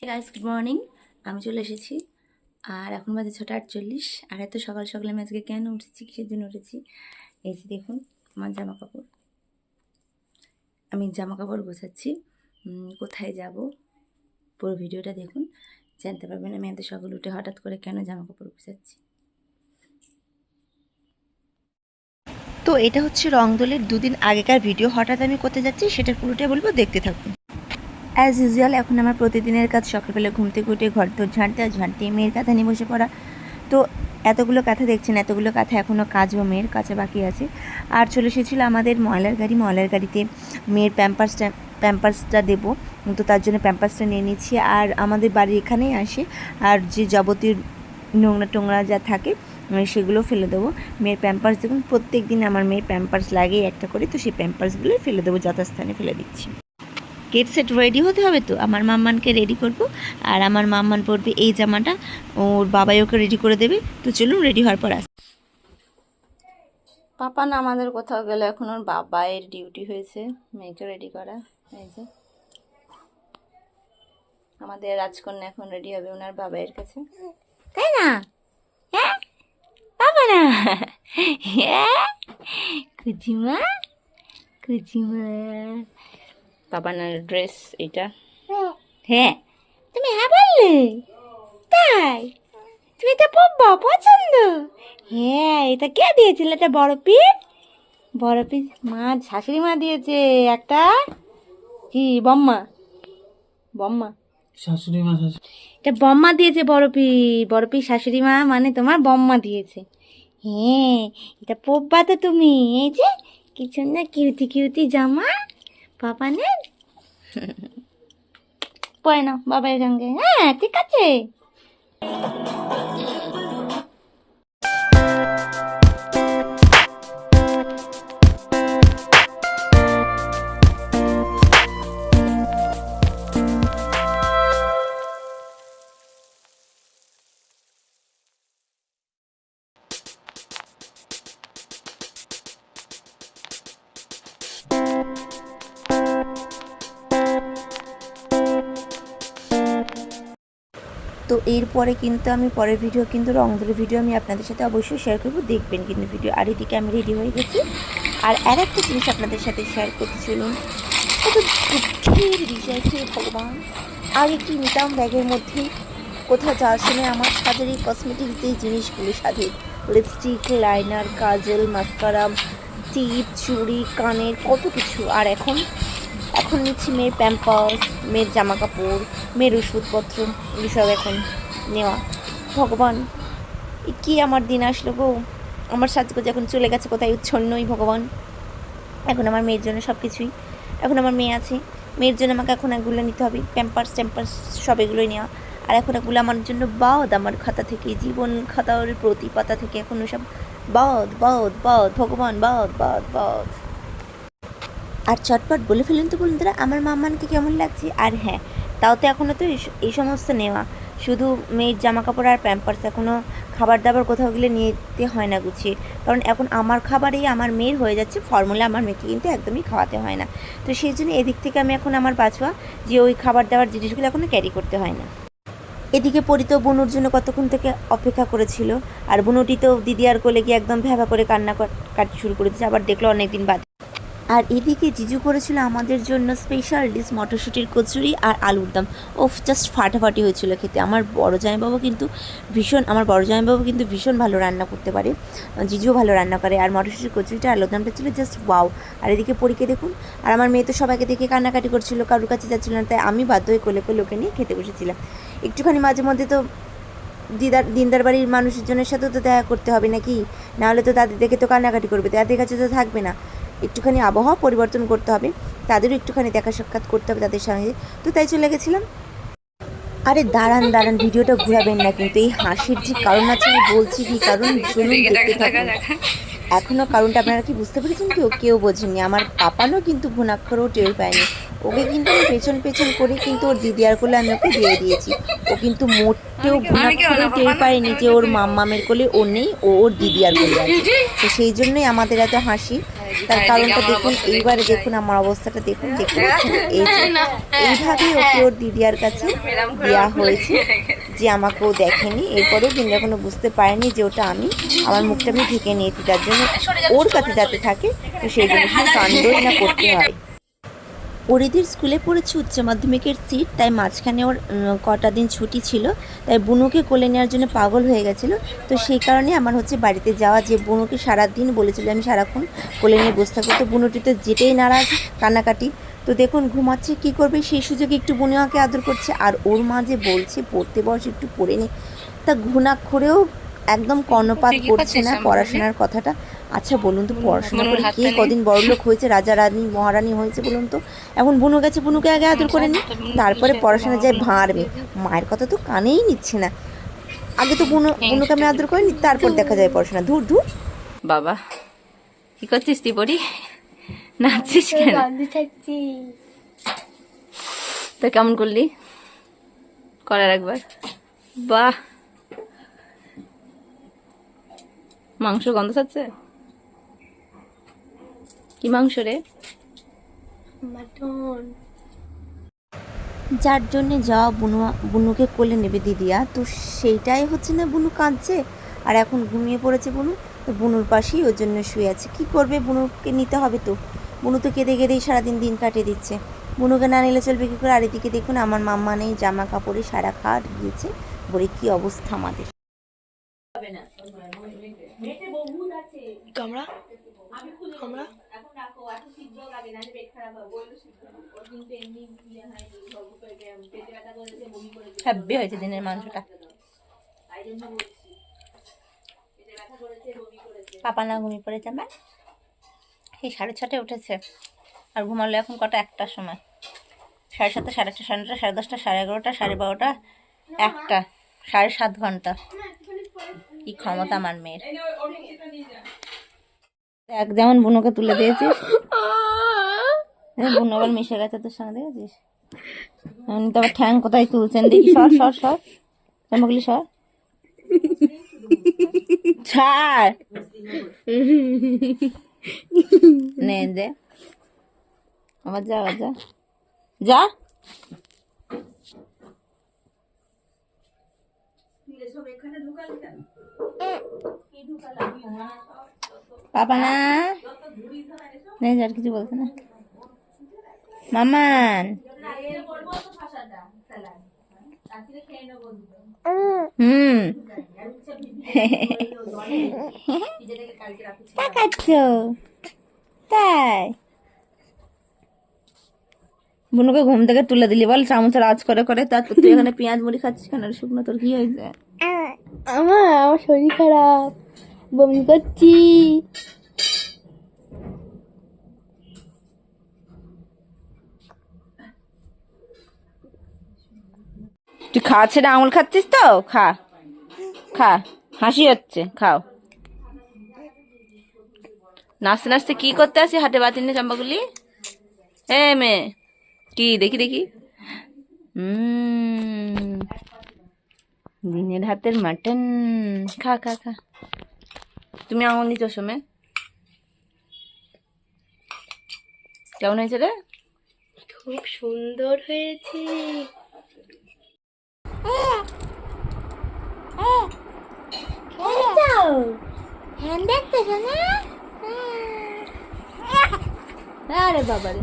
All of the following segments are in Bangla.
হে গাইস গুড মর্নিং আমি চলে এসেছি। আর এখন বাজে ছটা আটচল্লিশ। আর এত সকাল সকালে আমি আজকে কেন উঠেছি, কিসের জন্য উঠেছি? এই যে দেখুন, আমার জামা কাপড় আমি জামা কাপড় গোছাচ্ছি কোথায় যাব? পুরো ভিডিওটা দেখুন। জানতে পারবেন আমি এত সকাল উঠে হঠাৎ করে কেন জামা কাপড় গোছাচ্ছি। তো এটা হচ্ছে রংদোলের দুদিন আগেকার ভিডিও। হঠাৎ আমি কোথায় যাচ্ছি সেটা পুরোটাই বলব দেখতে থাকুন। অ্যাজ ইউজুয়াল এখন আমার প্রতিদিনের কাজ সকালবেলা ঘুম থেকে উঠে ঘর তো ঝাঁটতে আর ঝাঁটতে মেয়ের কাঁথা নিয়ে বসে পড়া। তো এতগুলো কাঁথা দেখছেন, এতগুলো কাঁথা এখনও কাজও মেয়ের কাছে বাকি আছে। আর চলে এসেছিল আমাদের ময়লার গাড়ি। ময়লার গাড়িতে মেয়ের প্যাম্পার্সটা প্যাম্পার্সটা দেবো। তো তার জন্য প্যাম্পার্সটা নিয়ে নিচ্ছি। আর আমাদের বাড়ি এখানেই আসে। আর যে যাবতীয় নোংরা টোংরা যা থাকে সেগুলো ফেলে দেবো। মেয়ের প্যাম্পার্স দেখুন প্রত্যেক দিন আমার মেয়ের প্যাম্পার্স লাগে একটা করে, তো সেই প্যাম্পার্সগুলোই ফেলে দেবো, যথাস্থানে ফেলে দিচ্ছি। গেট সেট রেডি হতে হবে তো? আমার মাম্মানকে রেডি করব। আর আমার মাম্মান পরবে এই জামাটা। ওর বাবাই ওকে রেডি করে দেবে। তো চলুন রেডি হওয়ার পর আস। পাপা না আমাদের কোথাও গেলে? এখন ওর বাবাইয়ের ডিউটি হয়েছে। মেয়েকে রেডি করা। এই যে। আমাদের রাজকন্যা এখন রেডি হবে ওনার বাবাইয়ের কাছে। তাই না? হ্যাঁ? পাপা না? হ্যাঁ? কুচিমা কুচিমা পাপানার ড্রেস এটা। হ্যাঁ। তুমি হ্যাঁ বললে? তাই? তুমি এটা পব্বা পছন্দ? হ্যাঁ এটা কে দিয়েছিল? এটা বড় পিস বড় পিস মা শাশুড়ি মা দিয়েছে একটা। কি বম্মা? বম্মা। শাশুড়ি মা এটা বম্মা দিয়েছে বড় পি বড় পি শাশুড়ি মা মানে তোমার বম্মা দিয়েছে। হ্যাঁ এটা পব্বা তো তুমি। এই যে কি সুন্দর কিউটি কিউটি জামা। পাপা নেন পয় না বাবার সঙ্গে। হ্যাঁ ঠিক আছে। তো এরপরে কিন্তু আমি পরের ভিডিও কিন্তু রংদোলের ভিডিও আমি আপনাদের সাথে অবশ্যই শেয়ার করব। দেখবেন কিন্তু ভিডিও আর এদিকে আমি রেডি হয়ে গেছি। আর আর একটা জিনিস আপনাদের সাথে শেয়ার করতে চলুন। কত দুঃখের বিষয় হে ভগবান। আগে কি নিতাম ব্যাগের মধ্যে? কোথাও যাওয়ার সময় আমার সাজের এই কসমেটিক যে জিনিসগুলো সাথে লিপস্টিক লাইনার কাজল মাস্কারা টিপ চুড়ি, কানের, কত কিছু। আর এখন এখন নিচ্ছি মেয়ের প্যাম্পাস মেয়ের জামা কাপড় মেয়ের ওষুধপত্র, এগুলো সব এখন নেওয়া। ভগবান কি আমার দিন আসলো গো? আমার সাজগোজ এখন চলে গেছে কোথায়? উচ্ছন্নই ভগবান। এখন আমার মেয়ের জন্য সব কিছুই এখন আমার মেয়ে আছে। মেয়ের জন্য আমাকে এখন এগুলো নিতে হবে। প্যাম্পার্স ট্যাম্পার্স সব এগুলোই নেওয়া। আর এখন এগুলো আমার জন্য বাদ। আমার খাতা থেকে, জীবন খাতার প্রতি পাতা থেকে এখন সব বাদ বাদ বাদ। ভগবান, বাদ বাদ বাদ। আর চটপট বলে ফেলুন তো বন্ধুরা, আমার মাম্মানকে কেমন লাগছে? আর হ্যাঁ তাও তো এখনও তো এই সমস্ত নেওয়া। শুধু মেয়ের জামা কাপড় আর প্যাম্পার্স এখনও খাবার দাবার কোথাও গেলে নিতে হয় না গুছিয়ে। কারণ এখন আমার খাবারেই আমার মেয়ের হয়ে যাচ্ছে ফর্মুলা আমার মেয়েকে কিন্তু একদমই খাওয়াতে হয় না। তো সেই জন্য এদিক থেকে আমি এখন আমার বাছুয়া যে ওই খাবার দাবার জিনিসগুলো এখনও ক্যারি করতে হয় না। এদিকে পরিত বনুর জন্য কতক্ষণ থেকে অপেক্ষা করেছিল, আর বনুটি তো দিদি আর কোলে গিয়ে একদম ভ্যাভা করে কান্না কাটতে শুরু করে দিয়েছে, আবার দেখল অনেকদিন বাদ। আর এদিকে জিজু করেছিল আমাদের জন্য স্পেশাল ডিশ মটরশুঁটির কচুরি আর আলুর দম। ওফ জাস্ট ফাটাফাটি হয়েছিল খেতে। আমার বড় জামাইবাবু কিন্তু ভীষণ, আমার বড় জামাইবাবু কিন্তু ভীষণ ভালো রান্না করতে পারে। জিজুও ভালো রান্না করে। আর মটরশুঁটির কচুরিটা আলুর দামটা ছিল জাস্ট ওয়াও আর এদিকে পরীকে দেখুন, আর আমার মেয়ে তো সবাইকে দেখে কান্নাকাটি করছিল, কারোর কাছে যাচ্ছিল না, তাই আমি বাধ্য হয়ে কোলে কোলে ওকে নিয়ে খেতে বসেছিলাম। একটুখানি মাঝে মধ্যে তো দিদার, দিনদার বাড়ির মানুষজনের সাথেও তো দেখা করতে হবে নাকি? নাহলে তো তাদের দেখে তো কান্নাকাটি করবে, তাদের কাছে তো থাকবে না। একটুখানি আবহাওয়া পরিবর্তন করতে হবে তাদেরও একটুখানি দেখা সাক্ষাৎ করতে হবে তাদের সঙ্গে। তো তাই চলে গেছিলাম। আরে দাঁড়ান দাঁড়ান ভিডিওটা ঘুরাবেন না কিন্তু এই হাসির যে কারণ আছে আমি বলছি কি কারণ? শুনুন দেখতে থাকুন। এখনও কারণটা আপনারা কি বুঝতে পেরেছেন কেউ? কেউ বোঝেননি। আমার পাপানও কিন্তু ঘুণাক্ষরও টের পায়নি। ওকে কিন্তু আমি পেছন পেছন করে কিন্তু ওর দিদি আর কোলে আমি ওকে দিয়ে দিয়েছি। ও কিন্তু মোটেও ঘুণাক্ষরও টের পায়নি যে ওর মাম্মামের কোলে ও নেই ও ওর দিদি আর কোলে আছে। তো সেই জন্যই আমাদের এত হাসি। তার কারণটা দেখুন এইবারে দেখুন আমার অবস্থাটা দেখুন দেখুন এই যে এইভাবেই ওকে ওর দিদিয়ার কাছে দেওয়া হয়েছে যে আমাকে ও দেখেনি। এরপরেও কিন্তু এখনও বুঝতে পারেনি যে ওটা আমি আমার মুখটা আমি ঢেকে নিয়েছি তার জন্য ওর কাছে যাতে থাকে তো সেই জন্য কাণ্ডই না করতে হয়। পরিধির স্কুলে পড়েছে উচ্চ মাধ্যমিকের সিট তাই মাঝখানে ওর কটা দিন ছুটি ছিল। তাই বুনুকে কোলে নেওয়ার জন্য পাগল হয়ে গেছিল। তো সেই কারণে আমার হচ্ছে বাড়িতে যাওয়া যে বুনুকে সারাদিন বলেছিল আমি সারাক্ষণ কোলে নিয়ে বসে থাকব। তো বুনুটি তো যেতেই নারাজ কান্নাকাটি। তো দেখুন ঘুমাচ্ছে কি করবে? সেই সুযোগে একটু বুনুয়াকে আদর করছে। আর ওর মা যে বলছে পড়তে বস একটু পড়ে নে। তা ঘুণাক্ষরেও একদম কর্ণপাত করছে না পড়াশোনার কথাটা। আচ্ছা বলুন তো পড়াশোনা করে কে। কদিন বড়লোক হয়েছে রাজা রানী মহারানী হয়েছে বলুন তো? এখন বুনু গেছে বুনুকে আগে আদর করে নি তারপরে পড়াশোনা যায় ভাঁড়বে মায়ের কথা তো কানেই নিচ্ছে না। আগে তো বুনু বুনুকে আমি আদর করে নি তারপর দেখা যায় পড়াশোনা। ধুর ধুর। বাবা কি করছিস তুই পড়ি নাচছিস কেন? তো কেমন করলি? করার একবার। বাহ। মাংস গন্ধ ছাড়ছে? কি মাংস রে যার জন্য যাওয়া বুনু বুনুকে কোলে নেবে দিদিয়া তো সেইটাই হচ্ছে না বুনু কাঁদছে আর এখন ঘুমিয়ে পড়েছে বুনু তো বুনুর পাশেই ওর জন্য শুয়ে আছে। কি করবে বুনুকে নিতে হবে তো? বুনু তো কেঁদে কেঁদেই সারাদিন দিন কাটিয়ে দিচ্ছে। বুনুকে না নিলে চলবে কী করে? আর এদিকে দেখুন আমার মাম্মা নেই জামা কাপড়ে সারা খাট গিয়েছে বলে কি অবস্থা আমাদের। হ্যাপি হয়েছে দিনের মাংসটা। পাপা না ঘুমিয়ে পড়েছে আমার। এই সাড়ে ছটায় উঠেছে। আর ঘুমালো এখন কটা? একটার সময়। সাড়ে সাতটা সাড়ে আটটা সাড়ে নটা সাড়ে দশটা সাড়ে এগারোটা সাড়ে বারোটা একটা সাড়ে সাত ঘণ্টা। কি ক্ষমতা আমার মেয়ের। এক যেমন বুনোকে তুলে দিয়েছিস। বুনো আবার মিশে গেছে তোর সঙ্গে দেখেছিস? এমনি তো আবার ঠ্যাং কোথায় তুলছেন? দেখি সর সর সর। জামাগুলি সর। ছাড়। নে দে। আবার যা আবার যা। যা। পাপা না? কিছু না। মামান। হুম। তাই? বুনুকে ঘুম থেকে তুলে দিলি। বল চামচের আজ করে করে। তারপর তুই এখানে পেঁয়াজ মুড়ি খাচ্ছিস কেন? শুকনো তোর কি হয়েছে? আমার আমার শরীর খারাপ। বমি করছি। তুই খাওয়া ছেড়ে আঙুল খাচ্ছিস তো? খা। খা। হাসি হচ্ছে, খাও। নাচতে নাচতে কি করতে আসি হাটে বাতিল নিয়ে চম্পাগুলি? এ মেয়ে, কি, দেখি দেখি। দিনের হাতের মাটন। খা খা খা। তুমি আঙুল নিচ্ছ সমে কেমন হয়েছে রে? খুব সুন্দর হয়েছে। হ্যাঁ দেখতেছ না? আরে বাবা রে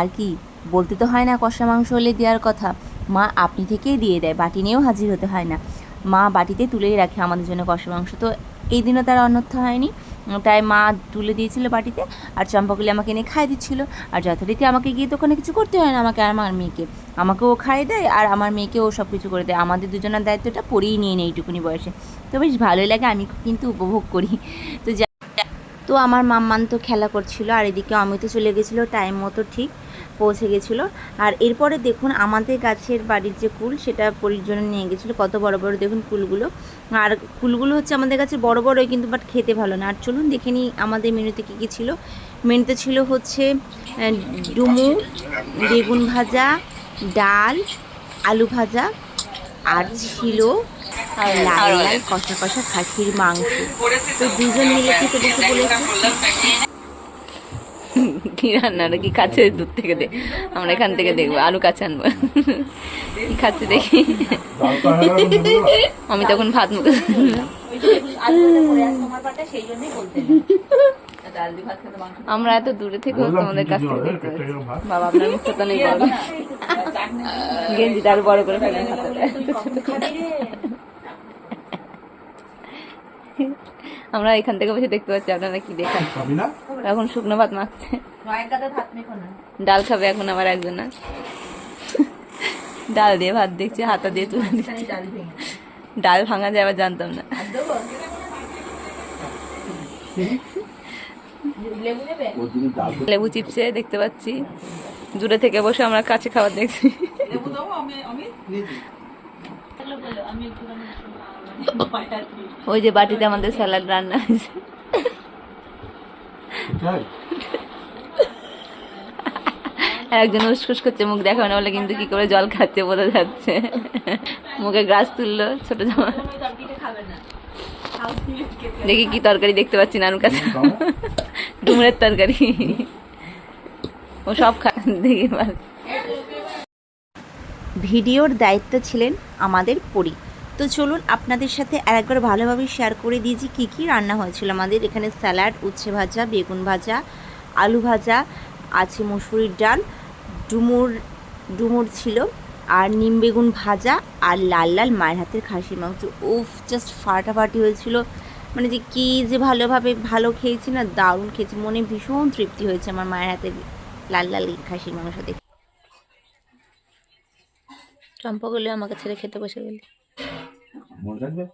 আর কি? বলতে তো হয় না কষা মাংস হলে দেওয়ার কথা। মা আপনি থেকেই দিয়ে দেয়, বাটি নিয়েও হাজির হতে হয় না। মা বাটিতে তুলেই রাখে আমাদের জন্য কষা মাংস। তো এই দিনও তার অন্যথা হয়নি। তাই মা তুলে দিয়েছিল বাটিতে আর চম্পাগুলি আমাকে এনে খাই দিচ্ছিল। আর যথারীতি আমাকে গিয়ে তো ওখানে কিছু করতে হয় না আমাকে আর আমার মেয়েকে। আমাকে ও খাই দেয় আর আমার মেয়েকে ও সব কিছু করে দেয়। আমাদের দুজনের দায়িত্বটা পরেই নিয়ে নেয় এইটুকুনি বয়সে। তো বেশ ভালোই লাগে, আমি কিন্তু উপভোগ করি। তো তো আমার মাম্মান তো খেলা করছিল আর এদিকে অমিত চলে গেছিল টাইম মতো ঠিক। পৌঁছে গেছিল। আর এরপরে দেখুন আমাদের গাছের বাড়ির যে কুল সেটা পরির জন্য নিয়ে গেছিল। কত বড় বড় দেখুন কুলগুলো। আর কুলগুলো হচ্ছে আমাদের কাছে বড় বড়ই কিন্তু বাট খেতে ভালো না। আর চলুন দেখে নিই আমাদের মেনুতে কী কী ছিল। মেনুতে ছিল হচ্ছে ডুমু বেগুন ভাজা ডাল আলু ভাজা আর ছিল লাল লাল কষা কষা খাসির মাংস। তো দুজন মিলে খেতে বসে বলেছে? কি রান্না না কি খাচ্ছে? দূর থেকে দে আমরা এখান থেকে দেখব। আলু কাছে আনব। কি খাচ্ছে দেখি? আমি তখন ভাত মুখে আমরা এত দূরে থেকেও তোমাদের কাছ থেকে দেখতে পাচ্ছি বাবা আপনার মুখটা তো নেই বড়। গেঞ্জিটা আরও বড় করে ফেলেন হাতে আমরা এখান থেকে বসে দেখতে পাচ্ছি আপনারা কি দেখান। এখন শুকনো ভাত মাখছে। ডাল খাবে এখন আবার একজন না। ডাল দিয়ে ভাত দেখছি হাতা দিয়ে তুলে দিচ্ছে। ডাল ভাঙা যায় আবার জানতাম না। লেবু চিপসে দেখতে পাচ্ছি। দূরে থেকে বসে আমরা কাছে খাবার দেখছি। ওই যে বাটিতে আমাদের স্যালাড রান্না হয়েছে। একজন উসকুস করছে মুখ দেখাবে না বলে কিন্তু কি করে জল খাচ্ছে বোঝা যাচ্ছে। মুখে গ্রাস তুললো ছোট জামা। দেখি কি তরকারি দেখতে পাচ্ছি নানুর কাছে। ডুমুরের তরকারি। ও সব খা দেখি ভিডিওর দায়িত্ব ছিলেন আমাদের পরি। তো চলুন আপনাদের সাথে আর একবার ভালোভাবে শেয়ার করে দিয়েছি কী কী রান্না হয়েছিল আমাদের। এখানে স্যালাড উচ্ছে ভাজা, বেগুন ভাজা, আলু ভাজা, আছে মুসুরির ডাল, ডুমুর ডুমুর ছিল, আর নিম বেগুন ভাজা, আর লাল লাল মায়ের হাতের খাসির মাংস। উফ জাস্ট ফাটাফাটি হয়েছিল। মানে যে কী যে ভালোভাবে ভালো খেয়েছি না, দারুণ খেয়েছি। মনে ভীষণ তৃপ্তি হয়েছে আমার মায়ের হাতের লাল লাল খাসির মাংস দেখে। চম্পা করলে আমাকে ছেড়ে খেতে বসে গেলি। মনে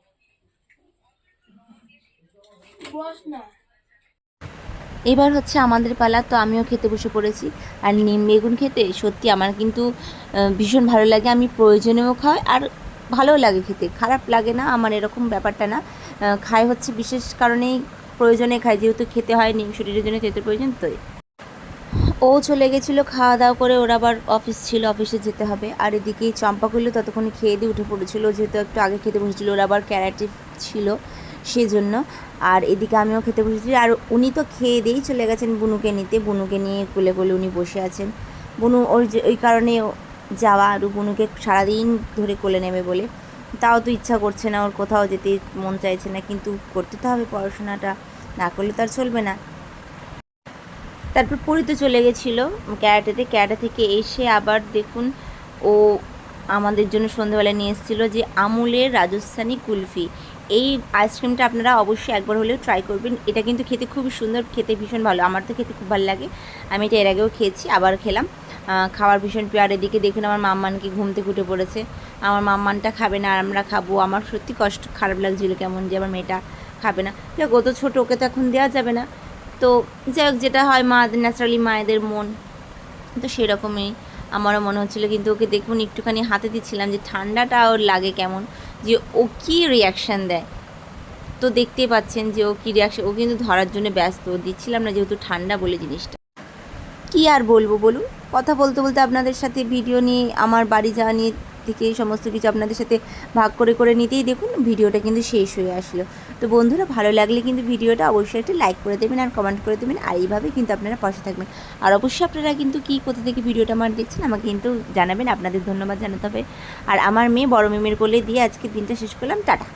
এবার হচ্ছে আমাদের পালা তো আমিও খেতে বসে পড়েছি। আর নিম বেগুন খেতে সত্যি আমার কিন্তু ভীষণ ভালো লাগে। আমি প্রয়োজনেও খাই আর ভালোও লাগে খেতে। খারাপ লাগে না আমার এরকম ব্যাপারটা না। খাই হচ্ছে বিশেষ কারণেই প্রয়োজনে খাই যেহেতু খেতে হয় নিম শরীরের জন্য তেতো প্রয়োজন তো ও চলে গেছিল খাওয়া দাওয়া করে ওর আবার অফিস ছিল অফিসে যেতে হবে। আর এদিকে চম্পাগুলো ততক্ষণে খেয়ে দিয়ে উঠে পড়েছিল। যেহেতু একটু আগে খেতে বসেছিল, ওর আবার ক্যারাটে ছিল সেজন্য। আর এদিকে আমিও খেতে বসেছি। আর উনি তো খেয়ে দিয়েই চলে গেছেন বুনুকে নিতে। বুনুকে নিয়ে কোলে কোলে উনি বসে আছেন। বুনু ওর যে, ওই কারণে যাওয়া আর বুনুকে সারাদিন ধরে কোলে নেবে বলে। তাও তো ইচ্ছা করছে না, ওর কোথাও যেতে মন চাইছে না। কিন্তু করতে তো হবে পড়াশোনাটা। না করলে তো আর চলবে না। তারপর পরি তো চলে গেছিল, ক্যারাটেতে। ক্যারাটে থেকে এসে আবার দেখুন ও আমাদের জন্য সন্ধ্যাবেলায় নিয়ে এসেছিল যে আমুলের রাজস্থানি কুলফি। এই আইসক্রিমটা আপনারা অবশ্যই একবার হলেও ট্রাই করবেন। এটা কিন্তু খেতে খুবই সুন্দর, খেতে ভীষণ ভালো। আমার তো খেতে খুব ভালো লাগে। আমি এটা এর আগেও খেয়েছি, আবার খেলাম। খাওয়ার ভীষণ প্রিয়। আর এদিকে দেখুন আমার মাম্মানকে ঘুম থেকে উঠে পড়েছে। আমার মাম্মানটা খাবে না, আর আমরা খাব। আমার সত্যি কষ্ট, খারাপ লাগছিল কেমন যে আমার মেয়েটা খাবে না। যাক, ও তো ছোটো, ওকে তো এখন দেওয়া যাবে না। তো যাই হোক, যেটা হয় মা ন্যাচারালি মায়েদের মন। তো সেরকমই আমারও মনে হচ্ছিল, কিন্তু ওকে দেখুন, একটুখানি হাতে দিচ্ছিলাম যে ঠান্ডাটা ওর লাগে কেমন, যে ও কী রিয়াকশান দেয়। তো দেখতেই পাচ্ছেন যে ও কী রিয়াকশন ও কিন্তু ধরার জন্য ব্যস্ত। দিচ্ছিলাম না যেহেতু ঠান্ডা বলে জিনিসটা। কি আর বলব বলুন? কথা বলতে বলতে আপনাদের সাথে ভিডিও নিয়ে, আমার বাড়ি যাওয়া নিয়ে থেকে সমস্ত কিছু আপনাদের সাথে ভাগ করে করে নিতেই দেখুন, ভিডিওটা কিন্তু শেষ হয়ে আসলো। তো বন্ধুরা, ভালো লাগলে কিন্তু ভিডিওটা অবশ্যই একটা লাইক করে দেবেন আর কমেন্ট করে দেবেন, আর এইভাবে কিন্তু আপনারা পাশে থাকবেন। আর অবশ্যই আপনারা কিন্তু কী, কোথা থেকে ভিডিওটা আমার দেখছেন, আমাকে কিন্তু জানাবেন, আপনাদের ধন্যবাদ জানাতে হবে। আর আমার মেয়ে বড় মেমের কোলে দিয়ে আজকে দিনটা শেষ করলাম, টাটা।